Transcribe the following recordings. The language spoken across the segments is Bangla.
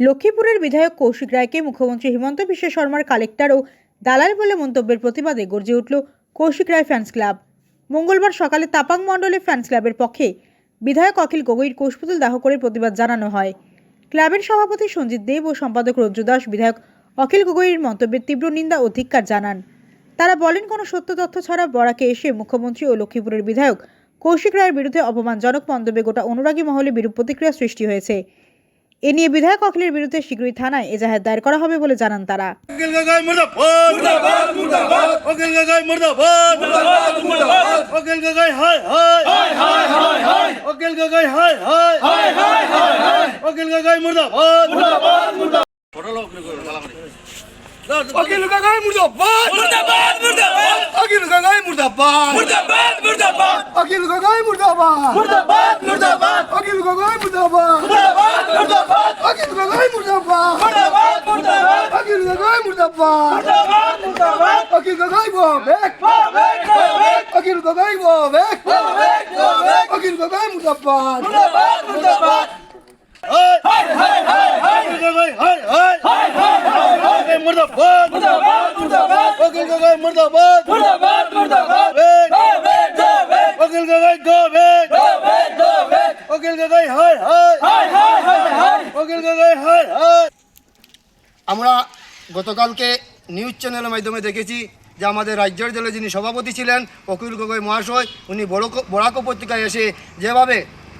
লক্ষ্মীপুরের বিধায়ক কৌশিক রায়কে মুখ্যমন্ত্রী হিমন্ত বিশ্ব শর্মার কালেক্টর ও দালাল বলে মন্তব্যের প্রতিবাদে গর্জে উঠল কৌশিক রায় ফ্যান্স ক্লাব। মঙ্গলবার সকালে তাপাং মণ্ডলে ফ্যান্স ক্লাবের পক্ষে বিধায়ক অখিল গগৈর কোষপুতুল দাহ করে প্রতিবাদ জানানো হয়। ক্লাবের সভাপতি সঞ্জিত দেব ও সম্পাদক রঞ্জু দাস বিধায়ক অখিল গগৈর মন্তব্যের তীব্র নিন্দা ও ধিক্কার জানান। তারা বলেন, কোনো সত্য তথ্য ছাড়া বরাকে এসে মুখ্যমন্ত্রী ও লক্ষ্মীপুরের বিধায়ক কৌশিক রায়ের বিরুদ্ধে অপমানজনক মন্তব্যে গোটা অনুরাগী মহলে বিরূপ প্রতিক্রিয়া সৃষ্টি হয়েছে। এ নিয়ে বিধায়ক অখিলের বিরুদ্ধে শীঘ্রই থানায় এজাহার দায়ের করা হবে বলে জানান তারা। का गाय मुर्दाबाद मुर्दाबाद मुर्दाबाद वकील का गाय मुर्दाबाद मुर्दाबाद मुर्दाबाद वकील का गाय हाय हाय हाय हाय हाय हाय वकील का गाय हाय हाय हाय हाय हाय हाय वकील का गाय मुर्दाबाद मुर्दाबाद मुर्दाबाद वकील का गाय मुर्दाबाद मुर्दाबाद मुर्दाबाद वकील का गाय मुर्दाबाद मुर्दाबाद मुर्दाबाद वकील का गाय मुर्दाबाद मुर्दाबाद मुर्दाबाद वकील का गाय मुर्दाबाद मुर्दाबाद मुर्दाबाद वकील का गाय मुर्दाबाद मुर्दाबाद मुर्दाबाद वकील का गाय मुर्दाबाद मुर्दाबाद मुर्दाबाद वकील का गाय वो बैक Back, go back, वकील का गाय वो back go back, go back. वकील का गाय मुर्दाबाद मुर्दाबाद मुर्दाबाद हाय हाय हाय हाय हाय वकील का गाय हाय हाय हाय हाय हाय মুর্দাবাদ মুর্দাবাদ মুর্দাবাদ। অখিল গগৈ মুর্দাবাদ। মুর্দাবাদ মুর্দাবাদ। ওয়েট ওয়েট গো ওয়েট অখিল গগৈ গো আমরা গতকালকে নিউজ চ্যানেলের মাধ্যমে দেখেছি যে আমাদের রাজ্যের দলে যিনি সভাপতি ছিলেন অকিল গগৈ মহাশয় উনি বড় বরাক পত্রিকায় এসে যেভাবে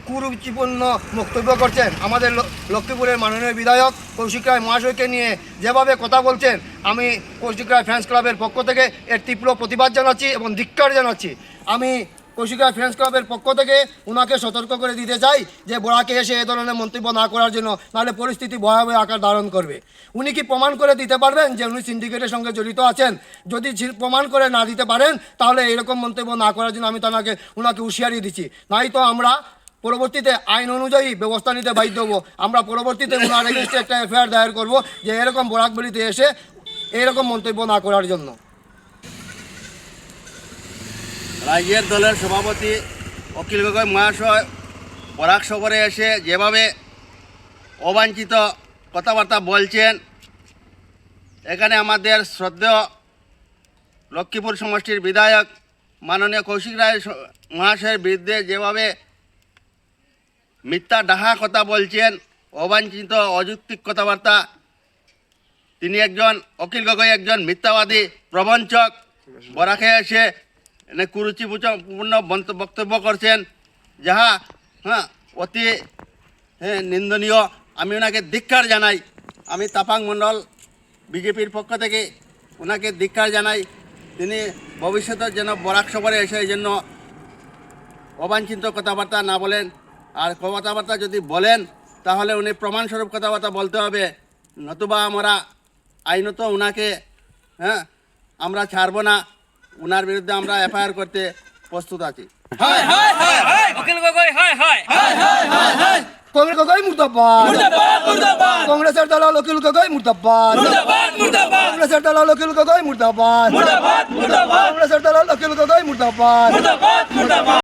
কুরুচিপূর্ণ বক্তব্য করছেন। আমাদের লক্ষ্মীপুরের মাননীয় বিধায়ক কৌশিক রায় মহাশয়কে নিয়ে যেভাবে কথা বলছেন, আমি কৌশিক রায় ফ্যান্স ক্লাবের পক্ষ থেকে এর তীব্র প্রতিবাদ জানাচ্ছি এবং ধিক্কার জানাচ্ছি। আমি কৌশিক ফ্রেন্ডস ক্লাবের পক্ষ থেকে ওনাকে সতর্ক করে দিতে চাই যে বড়াকে এসে এ ধরনের মন্তব্য না করার জন্য নাহলে পরিস্থিতি ভয়াবহ আকার ধারণ করবে। উনি কি প্রমাণ করে দিতে পারবেন যে উনি সিন্ডিকেটের সঙ্গে জড়িত আছেন? যদি প্রমাণ করে না দিতে পারেন, তাহলে এরকম মন্তব্য না করার জন্য আমি তাকে ওনাকে হুঁশিয়ারি দিচ্ছি। নাই তো আমরা পরবর্তীতে আইন অনুযায়ী ব্যবস্থা নিতে বাধ্য হব। আমরা পরবর্তীতে ওনার এগেনস্টে একটা এফআইআর দায়ের করব যে এরকম বরাকবেলিতে এসে এরকম মন্তব্য না করার জন্য। রাজ্যের দলের সভাপতি অখিল গগৈ মহাশয় বরাক সফরে এসে যেভাবে অবাঞ্ছিত কথাবার্তা বলছেন, এখানে আমাদের শ্রদ্ধেয় লক্ষ্মীপুর সমষ্টির বিধায়ক মাননীয় কৌশিক রায় মহাশয়ের বিরুদ্ধে যেভাবে মিথ্যা ডাহা কথা বলছেন অবাঞ্ছিত অযৌক্তিক কথাবার্তা। তিনি একজন অখিল গগৈ একজন মিথ্যাবাদী প্রবঞ্চক। বরাকে এসে কুরুচিপূর্ণ বক্তব্য করছেন যাহা হ্যাঁ অতি হ্যাঁ, নিন্দনীয়। আমি ওনাকে ধিক্কার জানাই। আমি তাপাং মণ্ডল বিজেপির পক্ষ থেকে ওনাকে ধিক্কার জানাই। তিনি ভবিষ্যতে যেন বরাক সফরে এসে এই জন্য অবাঞ্ছিত কথাবার্তা না বলেন। আর কথাবার্তা যদি বলেন তাহলে উনি প্রমাণস্বরূপ কথাবার্তা বলতে হবে। নতুবা আমরা আইনত ওনাকে হ্যাঁ আমরা ছাড়বো না। ওনার বিরুদ্ধে আমরা এফআইআর করতে প্রস্তুত আছি। অখিল গগৈ কংগ্রেস গগৈ মুর্দাবাদ। মুর্দাবাদ মুর্দাবাদ। কংগ্রেসের দালাল অকিল গগৈ মুর্দাবাদ। মুর্দাবাদ মুর্দাবাদ। কংগ্রেসের দালাল অকিল গগৈ মুর্দাবাদ। মুর্দাবাদ মুর্দাবাদ। কংগ্রেসের দালাল অকিল গগৈ মুর্দাবাদ। মুর্দাবাদ মুর্দাবাদ।